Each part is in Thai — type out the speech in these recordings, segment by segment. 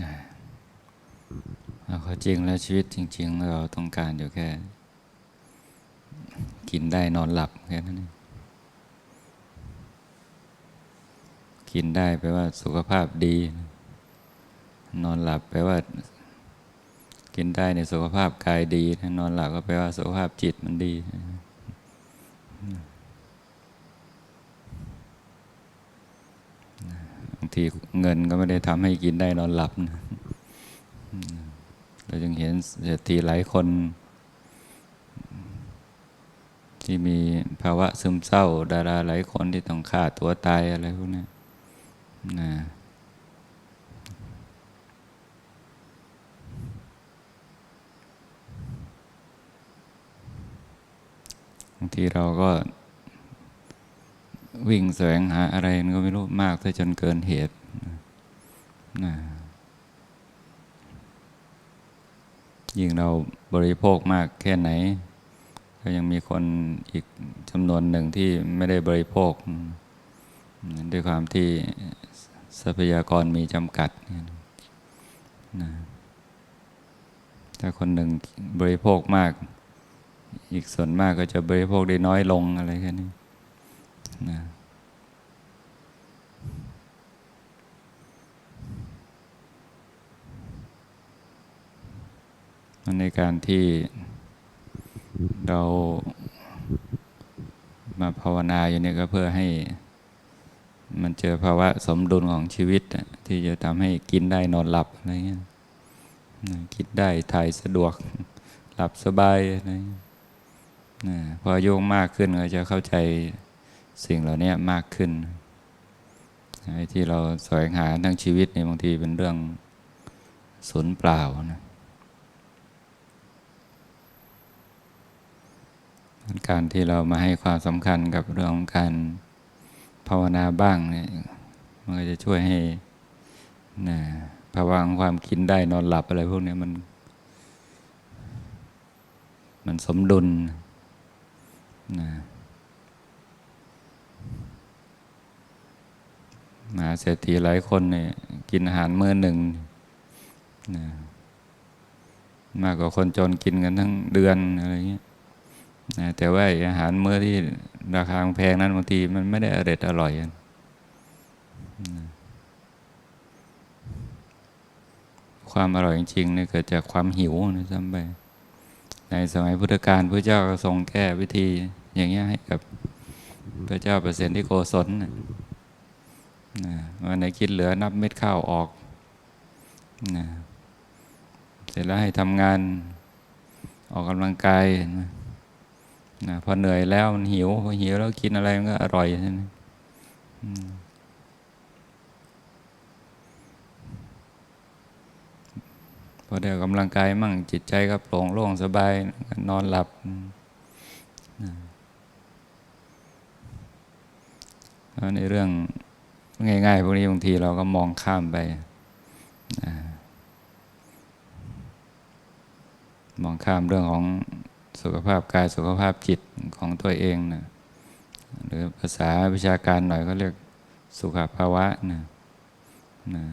นะเอาเข้าจริงแล้วชีวิตจริง ๆ เราต้องการอยู่แค่ กินได้นอนหลับแค่นั้นกินได้แปลว่าสุขภาพดี นอนหลับแปลว่า กินได้ในสุขภาพกายดี นอนหลับก็แปลว่าสุขภาพจิตมันดีบาง ทีเงินก็ไม่ได้ทำให้กินได้นอนหลับนะเราจึงเห็นเศรษฐีหลายคน ที่มีภาวะซึมเศร้า ดาราหลายคนที่ต้องฆ่าตัวตายอะไรพวกนี้นะบางทีเราก็ วิ่งแสวงหาอะไรก็ไม่รู้มากซะจนเกินเหตุนะยิ่งเราบริโภคมากแค่ไหน ก็ยังมีคนอีกจำนวนหนึ่งที่ไม่ได้บริโภค ด้วยความที่ทรัพยากรมีจำกัดนะถ้าคนหนึ่งบริโภคมาก อีกส่วนมากก็จะบริโภคได้น้อยลงอะไรแค่นี้นะ ในการที่เรามาภาวนาอยู่เนี่ยก็เพื่อให้มันเจอภาวะสมดุลของชีวิต ที่จะทำให้กินได้นอนหลับอะไรเงี้ยกินได้ถ่ายสะดวกหลับสบายอะไรพออายุมากขึ้นก็จะเข้าใจสิ่งเหล่านี้มากขึ้นที่เราแสวงหาทั้งชีวิตในบางทีเป็นเรื่องสูญเปล่านะ การที่เรามาให้ความสำคัญกับเรื่องของการภาวนาบ้างเนี่ยมันก็จะช่วยให้นะภาวะของความกินได้นอนหลับอะไรพวกนี้มัน มันสมดุลนะมหาเศรษฐีหลายคนเนี่ยกินอาหารมื้อหนึ่งนะมากกว่าคนจนกินกันทั้งเดือนอะไรเงี้ย นะแต่ว่าอาหารมื้อที่ราคาแพงนั้นบางทีมันไม่ได้อร่อยอร่อยความอร่อยจริงๆนี่เกิดจากความหิวนะจำไปในสมัยพุทธกาลพระเจ้าก็ทรงแก้วิธีอย่างเงี้ยให้กับพระเจ้าเปอร์เซนต์ที่โกศลนะวันไหนคิดเหลือนับเม็ดข้าวออกนะเสร็จแล้วให้ทำงานออกกำลังกายนะ นะพอเหนื่อยแล้วมันหิวพอหิวแล้วกินอะไรมันก็อร่อยใช่ไหมพอได้กำลังกายมั่งจิตใจก็โปร่งโล่งสบายนอนหลับ ในเรื่องง่ายๆพวกนี้บางทีเราก็มองข้ามไปมองข้ามเรื่องของ สุขภาพกายสุขภาพจิตของตัวเองนะหรือภาษาวิชาการหน่อยก็เรียกสุขภาวะนะนะ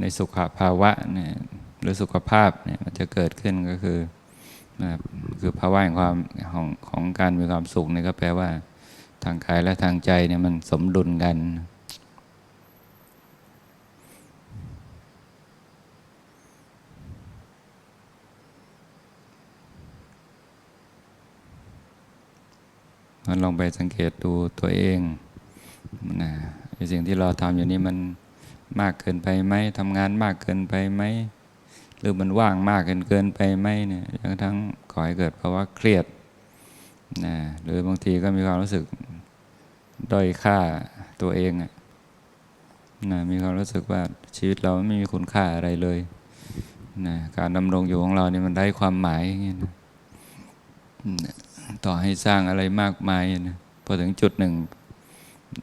ในสุขภาวะเนี่ยหรือสุขภาพเนี่ยมันจะเกิดขึ้นก็คือนะคือภาวะแห่งความของของการมีความสุขเนี่ยก็แปลว่าทางกายและทางใจเนี่ยมันสมดุลกัน มันลองไปสังเกตดูตัวเองนะสิ่งที่เราทำอยู่นี้มันมากเกินไปไหมทำงานมากเกินไปไหมหรือมันว่างมากเกินเกินไปไหมเนี่ยยังทั้งก่อให้เกิดภาวะเครียดนะหรือบางทีก็มีความรู้สึกด้อยค่าตัวเองนะมีความรู้สึกว่าชีวิตเราไม่มีคุณค่าอะไรเลยนะการดำรงอยู่ของเราเนี่ยมันได้ความหมายอย่างเงี้ยนะ ต่อให้สร้างอะไรมากมายนะพอถึงจุดหนึ่ง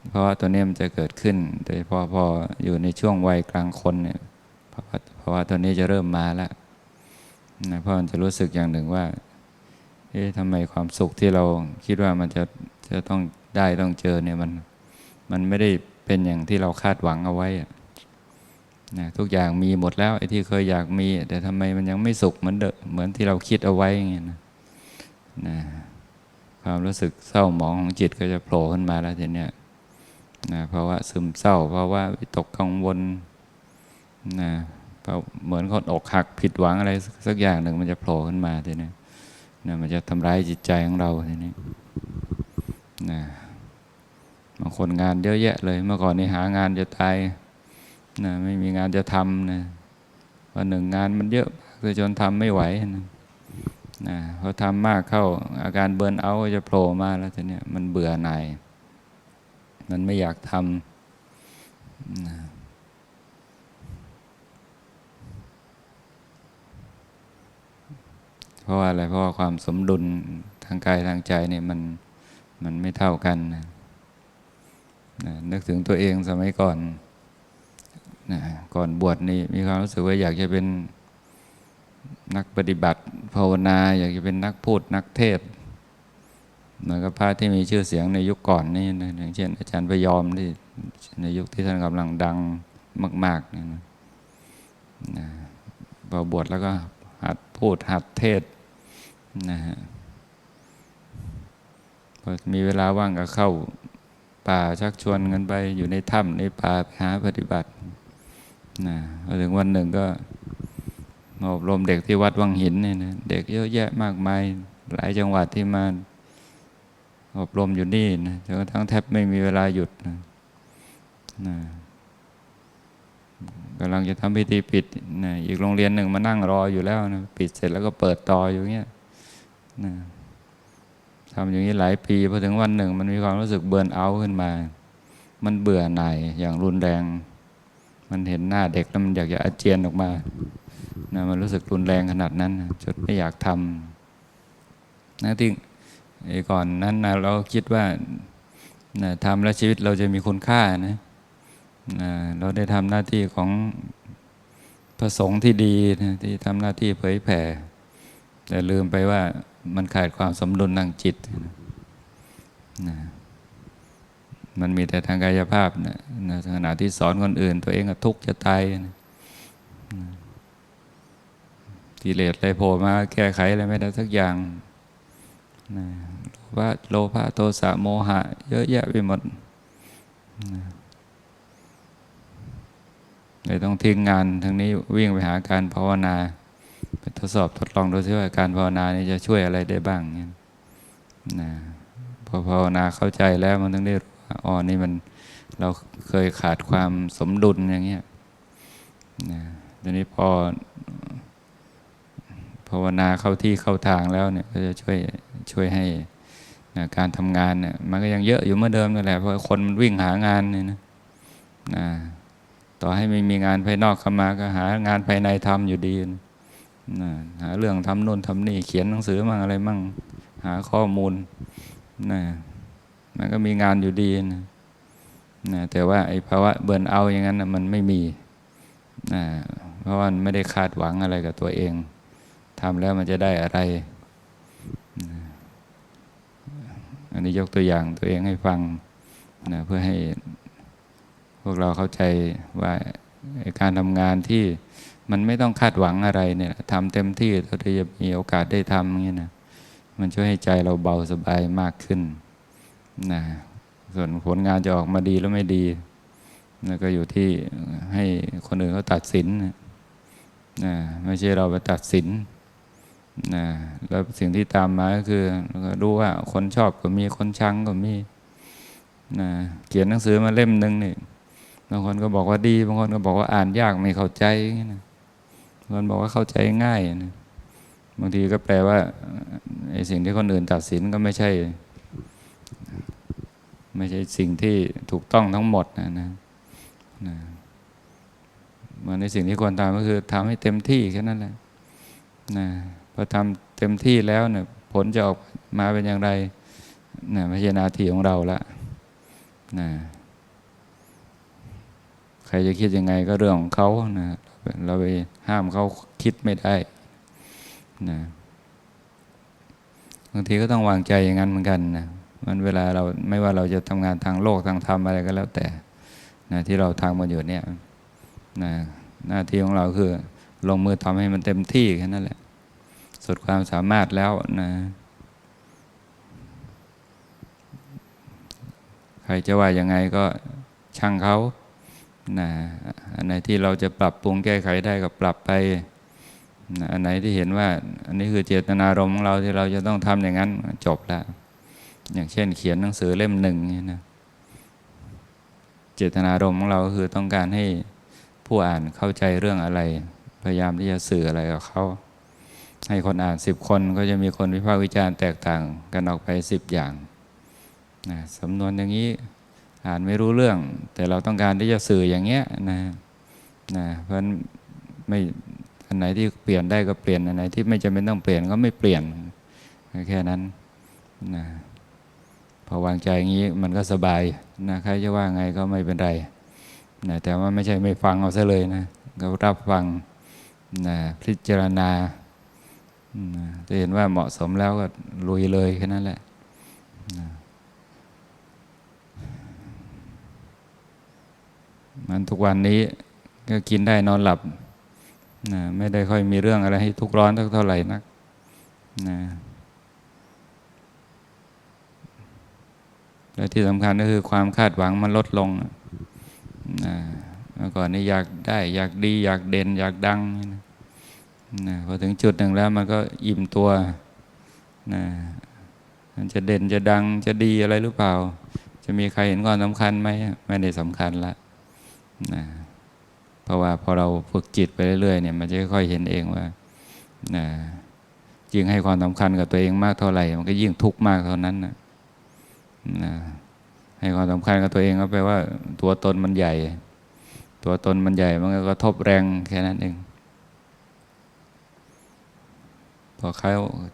เพราะว่าตัวนี้มันจะเกิดขึ้น โดยพอพออยู่ในช่วงวัยกลางคนเนี่ยเพราะว่าเพราะว่าตัวนี้จะเริ่มมาแล้วนะเพราะมันจะรู้สึกอย่างหนึ่งว่า เอ๊ะทำไมความสุขที่เราคิดว่ามันจะจะต้องได้ต้องเจอเนี่ยมันมันไม่ได้เป็นอย่างที่เราคาดหวังเอาไว้นะทุกอย่างมีหมดแล้วไอ้ที่เคยอยากมี แต่ทำไมมันยังไม่สุขเหมือนเดิมเหมือนที่เราคิดเอาไว้อย่างเงี้ยนะนะ ความรู้สึกเศร้าหมองของจิตก็จะโผล่ขึ้นมาแล้วทีเนี้ยนะเพราะว่าซึมเศร้า เพราะว่าตกกังวลนะเพราะเหมือนคนอกหักผิดหวังอะไรสักอย่างหนึ่งมันจะโผล่ขึ้นมาทีนี้นะมันจะทำร้ายจิตใจของเราทีนี้นะบางคนงานเยอะแยะเลย เมื่อก่อนนี่หางานจะตายนะไม่มีงานจะทำนะวันหนึ่งงานมันเยอะคือจนทำไม่ไหวนะ นะพอทำมากเข้าอาการเบิร์นเอาจะโผล่มาแล้วทีนี้มันเบื่อหน่าย มันไม่อยากทำนะเพราะว่าอะไรเพราะว่าความสมดุลทางกายทางใจเนี่ยมันมันไม่เท่ากันนะนะนึกถึงตัวเองสมัยก่อนนะก่อนบวชนี่มีความรู้สึกว่าอยากจะเป็นนักปฏิบัติ ภาวนา อยากจะเป็นนักพูดนักเทศเหมือนกับพระที่มีชื่อเสียงในยุคก่อนนี่นะอย่างเช่น อาจารย์พยอมที่ในยุคที่ท่านกำลังดังมากๆนี่นะนะพอบวชแล้วก็หัดพูดหัดเทศนะฮะพอมีเวลาว่างก็เข้าป่าชักชวนกันไปอยู่ในถ้ำในป่าหาปฏิบัตินะพอถึงวันหนึ่งก็ อบรมเด็กที่วัดวังหินเนี่ยนะเด็กเยอะแยะมากมาย หลายจังหวัดที่มาอบรมอยู่นี่นะจนกระทั่งแทบไม่มีเวลาหยุดนะนะกำลังจะทำพิธีปิดนะอีกโรงเรียนหนึ่งมานั่งรออยู่แล้วนะปิดเสร็จแล้วก็เปิดต่ออยู่เงี้ยนะทำอย่างนี้หลายปีพอถึงวันหนึ่ง มันมีความรู้สึกเบิร์นเอาขึ้นมา มันเบื่อหน่ายอย่างรุนแรง มันเห็นหน้าเด็กแล้วมันอยากจะอาเจียนออกมา นะมันรู้สึกรุนแรงขนาดนั้นจนไม่อยากทำนะที่ก่อนนั้นนะเราคิดว่านะทำแล้วชีวิตเราจะมีคุณค่านะนะเราได้ทำหน้าที่ของพระสงฆ์ที่ดีนะที่ทำหน้าที่เผยแผ่ แต่ลืมไปว่ามันขาดความสมดุลทางจิตนะนะมันมีแต่ทางกายภาพนะนะขณะที่สอนคนอื่น ตัวเองก็ทุกข์จะตายนะ กิเลสอะไรโผล่มา แก้ไขอะไรไม่ได้สักอย่างนะโลภะโลภะโทสะโมหะ เยอะแยะไปหมดเลยต้องทิ้งงานทั้งนี้วิ่งไปหาการภาวนาไปทดสอบทดลองดูซิว่าการภาวนานี้จะช่วยอะไรได้บ้างเนี่ยนะพอภาวนาเข้าใจแล้วมันต้องได้รู้อ๋อนี่มันเราเคยขาดความสมดุลอย่างเงี้ยนะทีนี้พอ ภาวนาเข้าที่เข้าทางแล้วเนี่ยก็จะช่วยช่วยให้นะการทำงานเนี่ยมันก็ยังเยอะอยู่เมื่อเดิมนั่นแหละเพราะคนมันวิ่งหางานเนี่ยนะนะต่อให้ไม่มีงานภายนอกเข้ามาก็หางานภายในทำอยู่ดีนะนะหาเรื่องทำโน่นทำนี่ เขียนหนังสือมั่งอะไรมั่ง หาข้อมูลนะมันก็มีงานอยู่ดีนะนะแต่ว่าไอ้ภาวะเบิร์นเอาอย่างนั้นนะมันไม่มีนะเพราะว่าไม่ได้คาดหวังอะไรกับตัวเอง ทำแล้วมันจะได้อะไร อันนี้ยกตัวอย่างตัวเองให้ฟังนะเพื่อให้พวกเราเข้าใจว่าการทำงานที่มันไม่ต้องคาดหวังอะไรเนี่ยทำเต็มที่เราจะมีโอกาสได้ทำอย่างนี้นะมันช่วยให้ใจเราเบาสบายมากขึ้นนะส่วนผลงานจะออกมาดีหรือไม่ดีนะก็อยู่ที่ให้คนอื่นเขาตัดสินนะไม่ใช่เราไปตัดสิน นะแล้วสิ่งที่ตามมาก็คือรู้ว่าคนชอบก็มีคนชังก็มีนะเขียนหนังสือมาเล่มหนึ่งนี่บางคนก็บอกว่าดี บางคนก็บอกว่าอ่านยากไม่เข้าใจนะบางคนบอกว่าเข้าใจง่ายนะบางทีก็แปลว่าไอ้สิ่งที่คนอื่นตัดสินก็ไม่ใช่ ไม่ใช่สิ่งที่ถูกต้องทั้งหมดนะนะนะมันในสิ่งที่ควรทำก็คือทำให้เต็มที่แค่นั้นแหละนะ อทำเต็มที่แล้วเนี่ยผลจะออกมาเป็นอย่างไรนะไม่ใช่หนาทีของเราละนะใครจะคิดยังไงก็เรื่องของเขานะเราไปห้ามเขาคิดไม่ได้นะบางทีก็ต้องวางใจอย่างนั้นเหมือนกันนะมันเวลาเราไม่ว่าเราจะทำงานทางโลกทางธรรมอะไรก็แล้วแต่นะที่เราทำมาอยู่เนี่ยนะหน้าที่ของเราคือ ลงมือทำให้มันเต็มที่แค่นั้นแหละ สุดความสามารถแล้วนะ ใครจะว่ายังไงก็ช่างเขานะอันไหนที่เราจะปรับปรุงแก้ไขได้ก็ปรับไปนะอันไหนที่เห็นว่า อันนี้คือเจตนารมณ์ของเราที่เราจะต้องทำอย่างนั้นจบแล้ว อย่างเช่นเขียนหนังสือเล่มหนึ่งนี่นะเจตนารมณ์ของเราก็คือต้องการให้ผู้อ่านเข้าใจเรื่องอะไร พยายามที่จะสื่ออะไรกับเขา ให้คนอ่านสิบคนก็จะมีคนวิพากษ์วิจารณ์แตกต่างกันออกไปสิบอย่างนะสำนวนอย่างนี้อ่านไม่รู้เรื่อง แต่เราต้องการที่จะสื่ออย่างเงี้ยนะนะเพราะนั้นไม่อันไหนที่เปลี่ยนได้ก็เปลี่ยนอันไหนที่ไม่จำเป็นต้องเปลี่ยนก็ไม่เปลี่ยนแค่นั้นนะพอวางใจอย่างนี้มันก็สบายนะใครจะว่าไงก็ไม่เป็นไรนะแต่ว่าไม่ใช่ไม่ฟังเอาซะเลยนะก็รับฟังนะพิจารณา จะเห็นว่าเหมาะสมแล้วก็ลุยเลยแค่นั้นแหละมันทุกวันนี้ก็กินได้นอนหลับนะไม่ได้ค่อยมีเรื่องอะไรให้ทุกร้อนเท่าไหร่นักนะและที่สำคัญก็คือความคาดหวังมันลดลงนะเมื่อก่อนนี้อยากได้ อยากดี อยากเด่น อยากดังนะ นะพอถึงจุดหนึ่งแล้วมันก็อิ่มตัวนะมันจะเด่นจะดังจะดีอะไรหรือเปล่า จะมีใครเห็นความสำคัญไหมไม่ได้สำคัญละนะเพราะว่าพอเราฝึกจิตไปเรื่อยๆเนี่ยมันจะค่อยๆเห็นเองว่านะยิ่งให้ความสำคัญกับตัวเองมากเท่าไหร่ มันก็ยิ่งทุกข์มากเท่านั้นนะนะให้ความสำคัญกับตัวเองก็แปลว่า ตัวตนมันใหญ่ ตัวตนมันใหญ่มันก็กระทบแรงแค่นั้นเอง พอเขา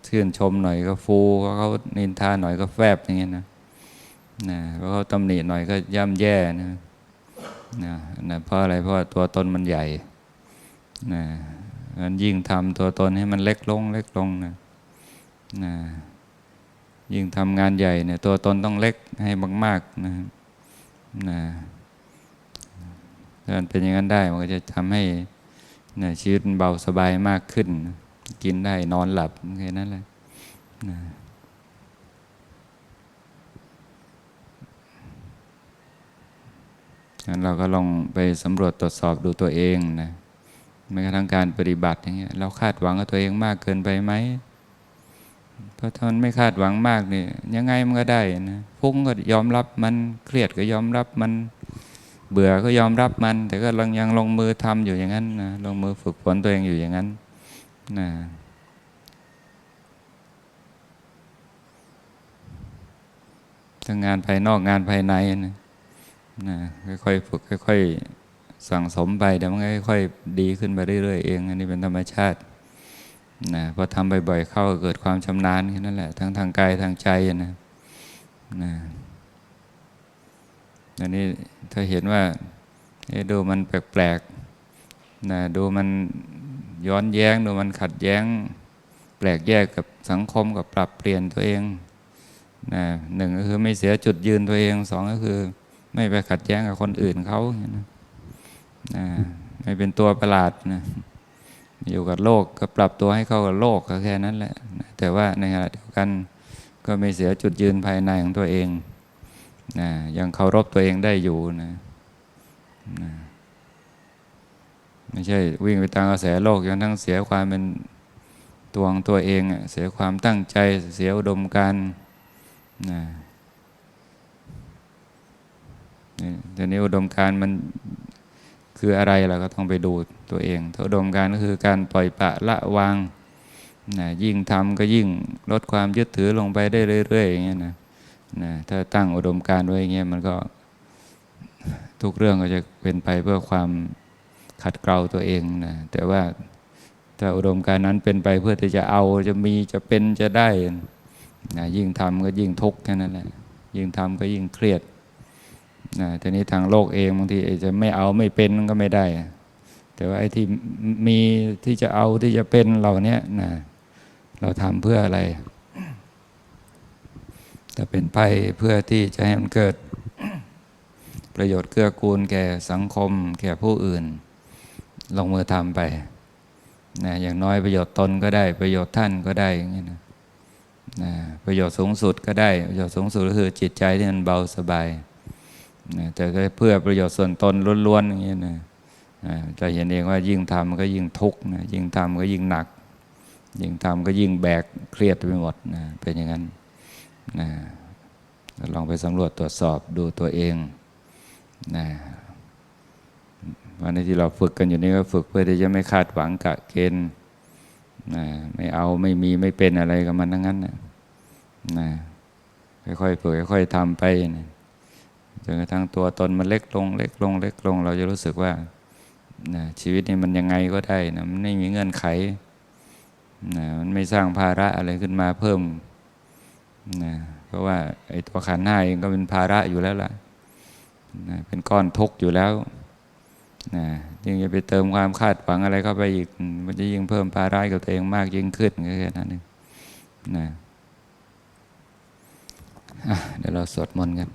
ชื่นชมหน่อยก็ฟูพอเขานินทาหน่อยก็แฟบอย่างเงี้ยนะนะพอเขาตำหนิหน่อยก็ย่ำแย่นะนะนะเพราะอะไรเพราะตัวตนมันใหญ่นะงั้นยิ่งทำตัวตนให้มันเล็กลง เล็กลงนะนะยิ่งทำงานใหญ่เนี่ยตัวตนต้องเล็กให้มากๆนะนะถ้ามันเป็นอย่างนั้นได้มันก็จะทำให้นะชีวิตเบาสบายมากขึ้น กินได้นอนหลับแค่นั้นแหละนะงั้นเราก็ลองไปสำรวจตรวจสอบดูตัวเองนะแม้กระทั่งการปฏิบัติอย่างเงี้ยเราคาดหวังกับตัวเองมากเกินไปไหมเพราะถ้านไม่คาดหวังมากนี่ยังไงมันก็ได้นะฟุ้งก็ยอมรับมันเครียดก็ยอมรับมัน เบื่อก็ยอมรับมัน แต่ก็ยังลงมือทำอยู่อย่างนั้นนะลงมือฝึกฝนตัวเองอยู่อย่างนั้น นะทั้งงานภายนอกงานภายในนะนะค่อยๆฝึกค่อย ๆ สั่งสมไปเดี๋ยวมันค่อยๆดีขึ้นไปเรื่อยๆเองอันนี้เป็นธรรมชาตินะพอทำบ่อยๆเข้าเกิดความชำนาญแค่นั้นแหละ ทั้งทางกายทางใจนะนะอันนี้ถ้าเห็นว่าดูมันแปลกๆนะดูมัน ย้อนแย้งดูมันขัดแย้ง แปลกแยกกับสังคมกับปรับเปลี่ยนตัวเองนะหนึ่งก็คือไม่เสียจุดยืนตัวเองสองก็คือ ไม่ไปขัดแย้งกับคนอื่นเขานะนะไม่เป็นตัวประหลาดนะอยู่กับโลกก็ปรับตัวให้เข้ากับโลกก็แค่นั้นแหละนะแต่ว่าในขณะเดียวกันก็ไม่เสียจุดยืนภายในของตัวเองนะยังเคารพตัวเองได้อยู่นะนะ ไม่ใช่วิ่งไปตามกระแสโลกจนทั้งเสียความเป็นตัวของตัวเอง เสียความตั้งใจเสียอุดมการณ์นะแต่นี้อุดมการมันคืออะไรเราก็ต้องไปดูตัวเองอุดมการก็คือการปล่อยปะละวางนะยิ่งทำก็ยิ่งลดความยึดถือลงไปได้เรื่อยๆอย่างเงี้ยนะนะถ้าตั้งอุดมการไว้อย่างเงี้ยมันก็ทุกเรื่องก็จะเป็นไปเพื่อความ ขัดเกลาตัวเองนะแต่ว่าถ้าอุดมการนั้นเป็นไปเพื่อที่จะเอาจะมีจะเป็นจะได้นะยิ่งทำก็ยิ่งทุกข์แค่นั้นแหละยิ่งทำก็ยิ่งเครียดนะทีนี้ทางโลกเองบางทีจะไม่เอาไม่เป็นก็ไม่ได้ แต่ว่าไอ้ที่มีที่จะเอาที่จะเป็นเหล่านี้นะเราทำเพื่ออะไรแต่เป็นไปเพื่อที่จะให้มันเกิด ประโยชน์เกื้อกูลแก่สังคมแก่ผู้อื่น ลงมือทำไปนะอย่างน้อยประโยชน์ตนก็ได้ ประโยชน์ท่านก็ได้อย่างนี้นะนะประโยชน์สูงสุดก็ได้ ประโยชน์สูงสุดก็คือจิตใจที่มันเบาสบายนะแต่ก็เพื่อประโยชน์ส่วนตนล้วนๆอย่างนี้นะจะเห็นเองว่ายิ่งทำก็ยิ่งทุกข์นะยิ่งทำก็ยิ่งหนัก ยิ่งทำก็ยิ่งแบกเครียดไปหมดนะเป็นอย่างนั้นนะลองไปสำรวจตรวจสอบดูตัวเองนะ วันนี้ที่เราฝึกกันอยู่นี่ก็ฝึกเพื่อที่จะไม่คาดหวังกะเกณฑ์นะไม่เอาไม่มีไม่เป็นอะไรกับมันทั้งนั้นนะนะค่อยๆฝึกค่อยๆทำไปนะจนกระทั่งตัวตนมันเล็กลง เล็กลง เล็กลง เราจะรู้สึกว่านะชีวิตนี้มันยังไงก็ได้นะมันไม่มีเงื่อนไขนะมันไม่สร้างภาระอะไรขึ้นมาเพิ่มนะเพราะว่าไอ้ตัวขันธ์ห้าเองก็เป็นภาระอยู่แล้วล่ะนะเป็นก้อนทุกข์อยู่แล้ว นะยิ่งจะไปเติมความคาดหวังอะไรเข้าไปอีก มันจะยิ่งเพิ่มภาระกับตัวเองมากยิ่งขึ้นก็แค่นั้นเองนะอะเดี๋ยวเราสวดมนต์กัน